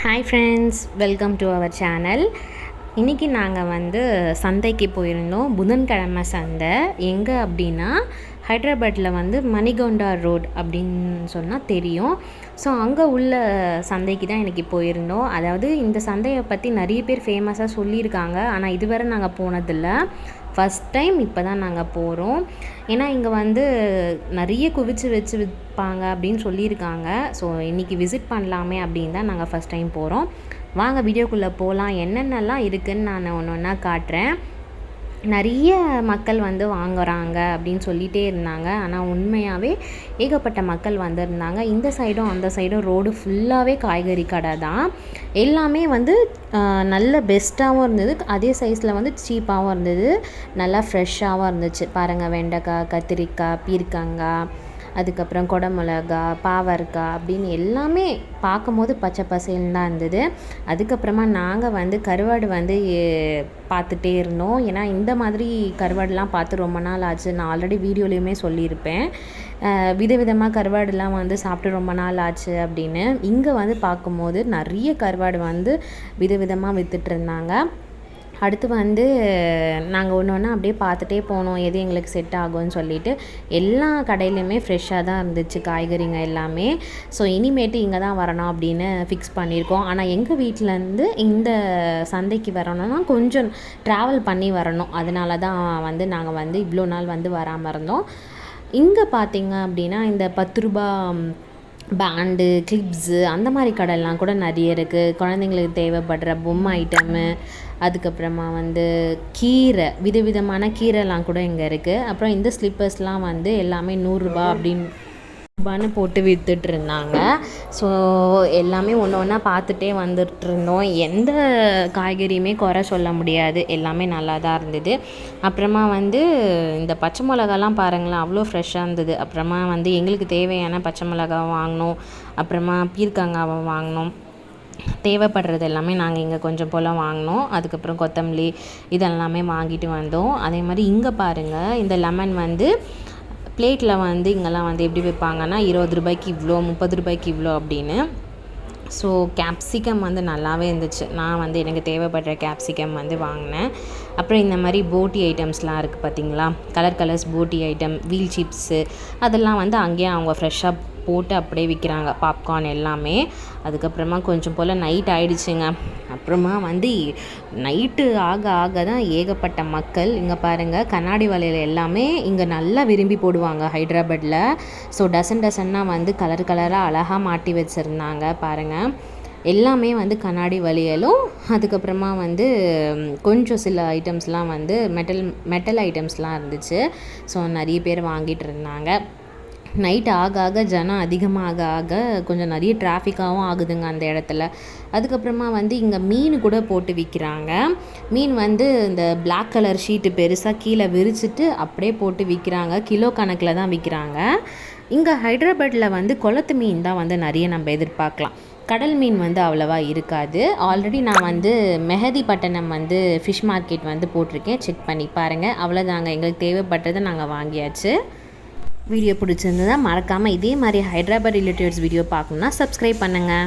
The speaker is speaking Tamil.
Hi friends welcome to our channel இன்றைக்கி நாங்கள் வந்து சந்தைக்கு போயிருந்தோம். புதன்கிழமை சந்தை. எங்கே அப்படின்னா ஹைதராபாத்தில் வந்து மணிகொண்டா ரோட் அப்படின்னு சொன்னால் தெரியும். ஸோ அங்கே உள்ள சந்தைக்கு தான் இன்றைக்கி போயிருந்தோம். அதாவது இந்த சந்தையை பற்றி நிறைய பேர் ஃபேமஸாக சொல்லியிருக்காங்க. ஆனால் இதுவரை நாங்கள் போனதில்லை. ஃபஸ்ட் டைம் இப்போ தான் நாங்கள் போகிறோம் ஏன்னா இங்கே வந்து நிறைய குவிச்சு வச்சு விற்பாங்க அப்படின்னு சொல்லியிருக்காங்க. ஸோ இன்றைக்கி விசிட் பண்ணலாமே அப்படின்னு தான் நாங்கள் ஃபஸ்ட் டைம் போகிறோம் வாங்க வீடியோக்குள்ளே போகலாம் என்னென்னலாம் இருக்குதுன்னு நான் ஒன்று ஒன்றா காட்டுறேன். நிறைய மக்கள் வந்து வாங்குறாங்க அப்படின்னு சொல்லிகிட்டே இருந்தாங்க. ஆனால் உண்மையாகவே ஏகப்பட்ட மக்கள் வந்திருந்தாங்க. இந்த சைடும் அந்த சைடும் ரோடு ஃபுல்லாகவே காய்கறி கடை தான். எல்லாமே வந்து நல்ல பெஸ்ட்டாகவும் இருந்தது. அதே சைஸில் வந்து சீப்பாகவும் இருந்தது. நல்லா ஃப்ரெஷ்ஷாகவும் இருந்துச்சு. பாருங்கள் வெண்டைக்காய் கத்திரிக்காய் பீர்க்கங்காய் அதுக்கப்புறம் குடமிளகா பாவற்காய் அப்படின்னு எல்லாமே பார்க்கும்போது பச்சை பசேல்னு தான் இருந்தது. அதுக்கப்புறமா நாங்கள் வந்து கருவாடு வந்து பார்த்துட்டே இருந்தோம். ஏன்னா இந்த மாதிரி கருவாடுலாம் பார்த்து ரொம்ப நாள் ஆச்சு. நான் ஆல்ரெடி வீடியோலையுமே சொல்லியிருப்பேன். விதவிதமாக கருவாடுலாம் வந்து சாப்பிட்டு ரொம்ப நாள் ஆச்சு அப்படின்னு. இங்கே வந்து பார்க்கும்போது நிறைய கருவாடு வந்து விதவிதமாக விற்றுட்ருந்தாங்க அடுத்து வந்து நாங்கள் ஒன்று ஒன்று அப்படியே பார்த்துட்டே போனோம். எது எங்களுக்கு செட் ஆகும்னு சொல்லிட்டு எல்லா கடையிலையுமே ஃப்ரெஷ்ஷாக தான் இருந்துச்சு காய்கறிங்க எல்லாமே. ஸோ இனிமேட்டு இங்கே தான் வரணும் அப்படின்னு ஃபிக்ஸ் பண்ணியிருக்கோம். ஆனால் எங்கள் வீட்டிலேருந்து இந்த சந்தைக்கு வரணும்னா கொஞ்சம் ட்ராவல் பண்ணி வரணும். அதனால தான் வந்து நாங்கள் வந்து இவ்வளோ நாள் வந்து வராமல் இருந்தோம். இங்கே பார்த்தீங்க அப்படின்னா இந்த பத்து ரூபா பேண்டு கிளிப்ஸு அந்த மாதிரி கடைலாம் கூட நிறைய இருக்குது குழந்தைங்களுக்கு தேவைப்படுற பொம்மை ஐட்டமு அதுக்கப்புறமா வந்து கீரை விதவிதமான கீரைலாம் கூட இங்கே இருக்குது அப்புறம் இந்த ஸ்லிப்பர்ஸ்லாம் வந்து எல்லாமே நூறுரூபா அப்படின்னு ரூபான்னு போட்டு விற்றுட்டு இருந்தாங்க ஸோ எல்லாமே ஒன்று ஒன்றா பார்த்துட்டே வந்துட்டு இருந்தோம் எந்த காய்கறியுமே குறை சொல்ல முடியாது. எல்லாமே நல்லா தான் இருந்தது. அப்புறமா வந்து இந்த பச்சை மிளகாலாம் பாருங்களேன் அவ்வளோ ஃப்ரெஷ்ஷாக இருந்தது. அப்புறமா வந்து எங்களுக்கு தேவையான பச்சை மிளகா வாங்கினோம். அப்புறமா பீர்க்கங்காவை வாங்கினோம். தேவைப்படுறது எல்லாமே நாங்கள் இங்கே கொஞ்சம் போல் வாங்கினோம். அதுக்கப்புறம் கொத்தமல்லி இதெல்லாமே வாங்கிட்டு வந்தோம். அதே மாதிரி இங்கே பாருங்கள் இந்த லெமன் வந்து பிளேட்டில் வந்து இங்கெல்லாம் வந்து எப்படி வைப்பாங்கன்னா இருபது ரூபாய்க்கு இவ்வளோ முப்பது ரூபாய்க்கு இவ்வளோ அப்படின்னு. ஸோ கேப்சிகம் வந்து நல்லாவே இருந்துச்சு. நான் வந்து எனக்கு தேவைப்படுற கேப்சிகம் வந்து வாங்கினேன். அப்புறம் இந்த மாதிரி போட்டி ஐட்டம்ஸ்லாம் இருக்குது பார்த்தீங்களா கலர் கலர்ஸ் போட்டி ஐட்டம் வீல் சிப்ஸு அதெல்லாம் வந்து அங்கேயே அவங்க ஃப்ரெஷ்ஷாக போட்டு அப்படியே விற்கிறாங்க பாப்கார்ன் எல்லாமே. அதுக்கப்புறமா கொஞ்சம் போல் நைட் ஆயிடுச்சுங்க. அப்புறமா வந்து நைட்டு ஆக ஆக தான் ஏகப்பட்ட மக்கள் இங்கே பாருங்கள் கண்ணாடி வலையில் எல்லாமே இங்கே நல்லா விரும்பி போடுவாங்க ஹைதராபாத்தில் ஸோ டசன் டசன்னாக வந்து கலர் கலராக அழகாக மாட்டி வச்சுருந்தாங்க பாருங்கள் எல்லாமே வந்து கண்ணாடி வளையலும் அதுக்கப்புறமா வந்து கொஞ்சம் சில ஐட்டம்ஸ்லாம் வந்து மெட்டல் மெட்டல் ஐட்டம்ஸ்லாம் இருந்துச்சு. ஸோ நிறைய பேர் வாங்கிட்டு இருந்தாங்க. நைட் ஆக ஆக ஜனம் அதிகமாக ஆக கொஞ்சம் நிறைய டிராஃபிக்காகவும் ஆகுதுங்க அந்த இடத்துல. அதுக்கப்புறமா வந்து இங்கே மீன் கூட போட்டு விற்கிறாங்க மீன் வந்து இந்த பிளாக் கலர் ஷீட்டு பெருசாக கீழே விரிச்சிட்டு அப்படியே போட்டு விற்கிறாங்க கிலோ கணக்கில் தான் விற்கிறாங்க இங்கே ஹைதராபாத்தில் வந்து குளத்து மீன் தான் வந்து நிறைய நம்ம எதிர்பார்க்கலாம். கடல் மீன் வந்து அவ்வளோவா இருக்காது. ஆல்ரெடி நான் வந்து மெஹதி பட்டணம் வந்து ஃபிஷ் மார்க்கெட் வந்து போட்டிருக்கேன். செக் பண்ணி பாருங்கள் அவ்வளோதாங்க எங்களுக்கு தேவைப்பட்டதை நாங்கள் வாங்கியாச்சு. வீடியோ பிடிச்சிருந்ததா மறக்காமல் இதே மாதிரி ஹைதராபாத் ரிலேட்டிவ்ஸ் வீடியோ பார்க்கணுன்னா சப்ஸ்கிரைப் பண்ணுங்கள்